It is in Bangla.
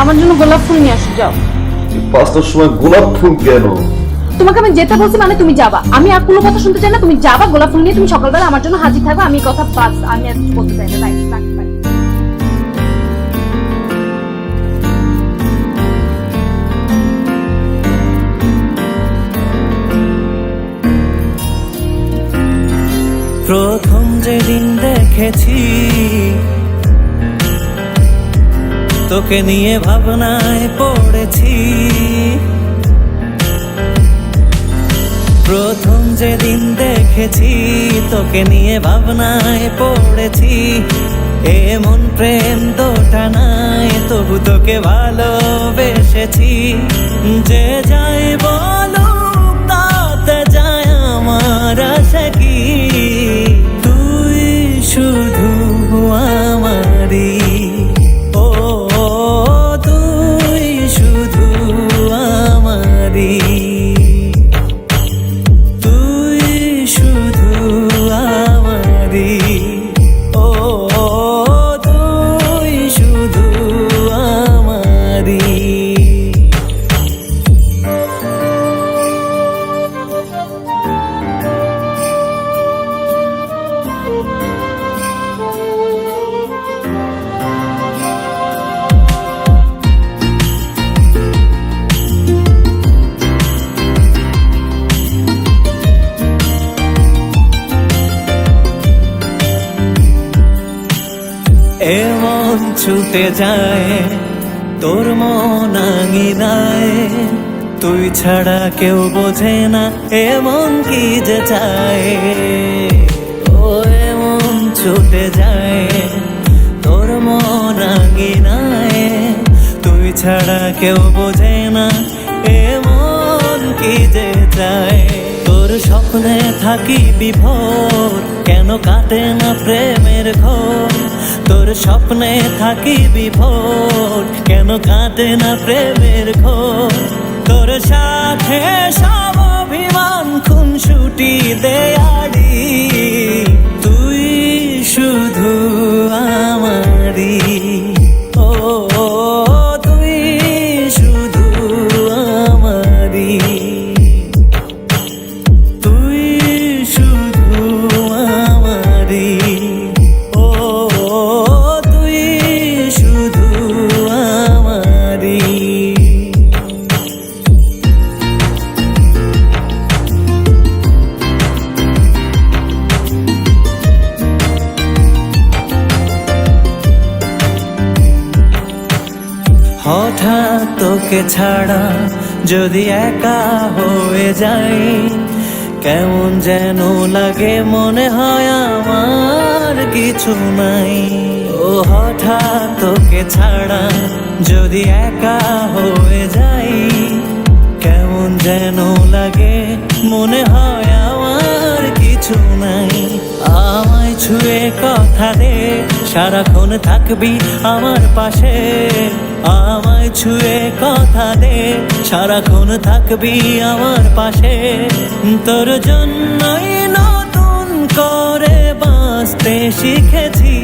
আমার জন্য গোলাপ ফুল নিয়ে আসো যাও। পাঁচটার সময় গোলাপ ফুল কেন? তোমাকে আমি যেতে বলছি মানে তুমি যাবা। আমি আর কোনো কথা শুনতে চাই না তুমি যাবা গোলাপ ফুল নিয়ে তুমি সকালবেলা আমার জন্য হাজির থাকবে আমি কথা বাস আমি আর কিছু বলতে চাই না বাই প্রথম যেদিন দেখেছি তোকে নিয়ে ভাবনায় পড়েছি। প্রথম যেদিন দেখেছি, তোকে নিয়ে ভাবনায় পড়েছি। এমন প্রেম দোটা নাই তবু তোকে ভালোবেসেছি। ও তুই এমন ছুটে যায়, তোর মন আঙিনায় তুই ছাড়া কেউ বোঝে না এমন কি যে চায়। ও এমন ছুটে যায়, তোর মন আঙিনায় তুই ছাড়া কেউ বোঝে না এমন কি যে চায়। তোর স্বপ্নে থাকি বিভোর, কেন কাটে না প্রেমের ঘোর? তোর স্বপ্নে থাকি বিভোর, কেন কাটে না প্রেমের ঘোর? তোর সাথে সব অভিমান খুন ছুটি দেয়ারি হঠাৎ তোকে ছাড়া যদি একা হয়ে যাই, কেমন যেন লাগে মনে হয় আমার কিছু নাই। ও হঠাৎ তোকে ছাড়া যদি একা হয়ে যাই, কেমন যেন লাগে মনে হয় আমার কিছু নাই। আমায় ছুঁয়ে কথা দে সারাক্ষণ থাকবি আমার পাশে। আমায় ছুঁয়ে কথা দে। সারাক্ষণ থাকবি আমার পাশে। তোর জন্যই নতুন করে বাঁচতে শিখেছি।